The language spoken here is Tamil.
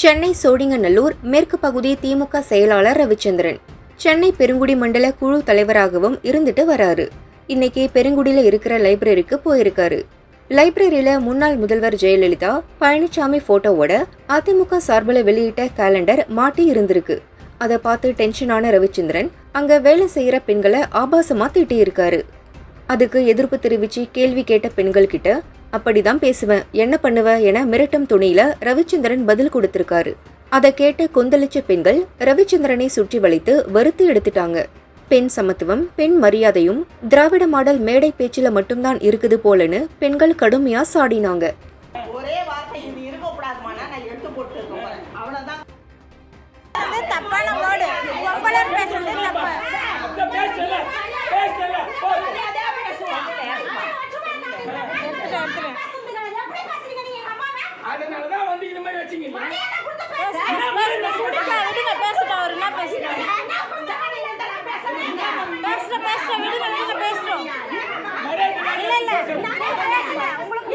சென்னை சோடிங்கநல்லூர் மேற்கு பகுதி திமுக செயலாளர் ரவிச்சந்திரன். சென்னை பெருங்குடி மண்டல குழு தலைவராகவும் இருந்துட்டு வராரு. இன்னைக்கு பெருங்குடியில இருக்கிற லைப்ரரிக்கு போயிருக்காரு. லைப்ரரியில முன்னாள் முதல்வர் ஜெயலலிதா பழனிசாமி போட்டோவோட அதிமுக சார்பில் வெளியிட்ட கேலண்டர் மாட்டி இருந்திருக்கு. அதை பார்த்து டென்ஷனான ரவிச்சந்திரன் அங்க வேலை செய்யற பெண்களை ஆபாசமா திட்டியிருக்காரு. அதுக்கு எதிர்ப்பு தெரிவிச்சு கேள்வி கேட்ட பெண்கள் கிட்ட அப்படிதான் பேசுவேன். என்ன பண்ணுவ என மிரட்டும் துணியில ரவிச்சந்திரன் பதில் கொடுத்திருக்காரு. அதை கேட்டு கொந்தளிச்ச பெண்கள் ரவிச்சந்திரனை சுற்றி வளைத்து வறுத்து எடுத்துட்டாங்க. பெண் சமத்துவம் பெண் மரியாதையும் திராவிட மாடல் மேடை பேச்சுல மட்டும்தான் இருக்குது போலன்னு பெண்கள் கடுமையா சாடினாங்க. ஒரே வார்த்தை இது இருக்கக்கூடாதுமானா நான் எடுத்து போட்டு இருக்கேன் அவ்வளவுதான். எடுத்துட்டேன் அதனாலதான் வந்து இது மாதிரி வச்சீங்க விடுங்க விடுங்க அவர் என்ன பேசுறோம் விடுங்க